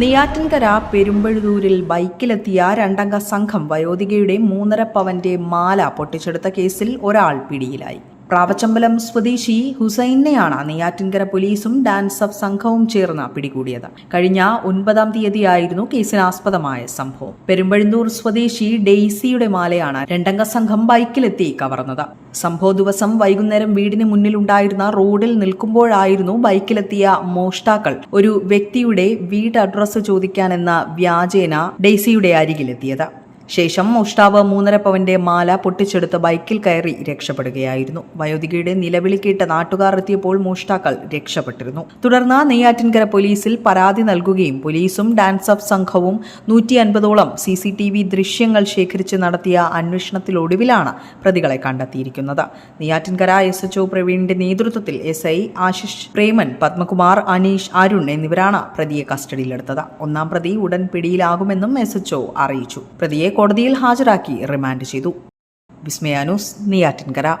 നെയ്യാറ്റിൻകര പെരുമ്പഴുതൂരിൽ ബൈക്കിലെത്തിയ രണ്ടംഗ സംഘം വയോധികയുടെ മൂന്നര പവന്റെ മാല പൊട്ടിച്ചെടുത്ത കേസിൽ ഒരാൾ പിടിയിലായി. പ്രാവച്ചമ്പലം സ്വദേശി ഹുസൈനെയാണ് നെയ്യാറ്റിൻകര പോലീസും ഡാൻസ് ഓഫ് സംഘവും ചേർന്ന് പിടികൂടിയത്. കഴിഞ്ഞ ഒൻപതാം തീയതിയായിരുന്നു കേസിനാസ്പദമായ സംഭവം. പെരുമ്പഴുന്നൂർ സ്വദേശി ഡെയ്സിയുടെ മാലയാണ് രണ്ടംഗ സംഘം ബൈക്കിലെത്തി കവർന്നത്. സംഭവ ദിവസം വൈകുന്നേരം വീടിന് മുന്നിലുണ്ടായിരുന്ന റോഡിൽ നിൽക്കുമ്പോഴായിരുന്നു ബൈക്കിലെത്തിയ മോഷ്ടാക്കൾ ഒരു വ്യക്തിയുടെ വീട് അഡ്രസ്സ് ചോദിക്കാനെന്ന വ്യാജേന ഡെയ്സിയുടെ അരികിലെത്തിയത്. ശേഷം മോഷ്ടാവ് മൂന്നര പവന്റെ മാല പൊട്ടിച്ചെടുത്ത് ബൈക്കിൽ കയറി രക്ഷപ്പെടുകയായിരുന്നു. വയോധികയുടെ നിലവിളി കേട്ട നാട്ടുകാർ എത്തിയപ്പോൾ മോഷ്ടാക്കൾ രക്ഷപ്പെട്ടിരുന്നു. തുടർന്ന് നെയ്യാറ്റിൻകര പോലീസിൽ പരാതി നൽകുകയും പോലീസും ഡാൻസ് ഓഫ് സംഘവും നൂറ്റി അൻപതോളം സി സി ടി വി ദൃശ്യങ്ങൾ ശേഖരിച്ച് നടത്തിയ അന്വേഷണത്തിലൊടുവിലാണ് പ്രതികളെ കണ്ടെത്തിയിരിക്കുന്നത്. നെയ്യാറ്റിൻകര എസ് എച്ച് പ്രവീണിന്റെ നേതൃത്വത്തിൽ എസ് ഐ ആശിഷ് പ്രേമൻ പത്മകുമാർ അനീഷ് അരുൺ എന്നിവരാണ് പ്രതിയെ കസ്റ്റഡിയിലെടുത്തത്. ഒന്നാം പ്രതി ഉടൻ പിടിയിലാകുമെന്നും എസ് എച്ച് അറിയിച്ചു. പ്രതിയെ കോടതിയിൽ ഹാജരാക്കി റിമാൻഡ് ചെയ്തു. വിസ്മയാനൂസ് നെയ്യാറ്റിൻകര.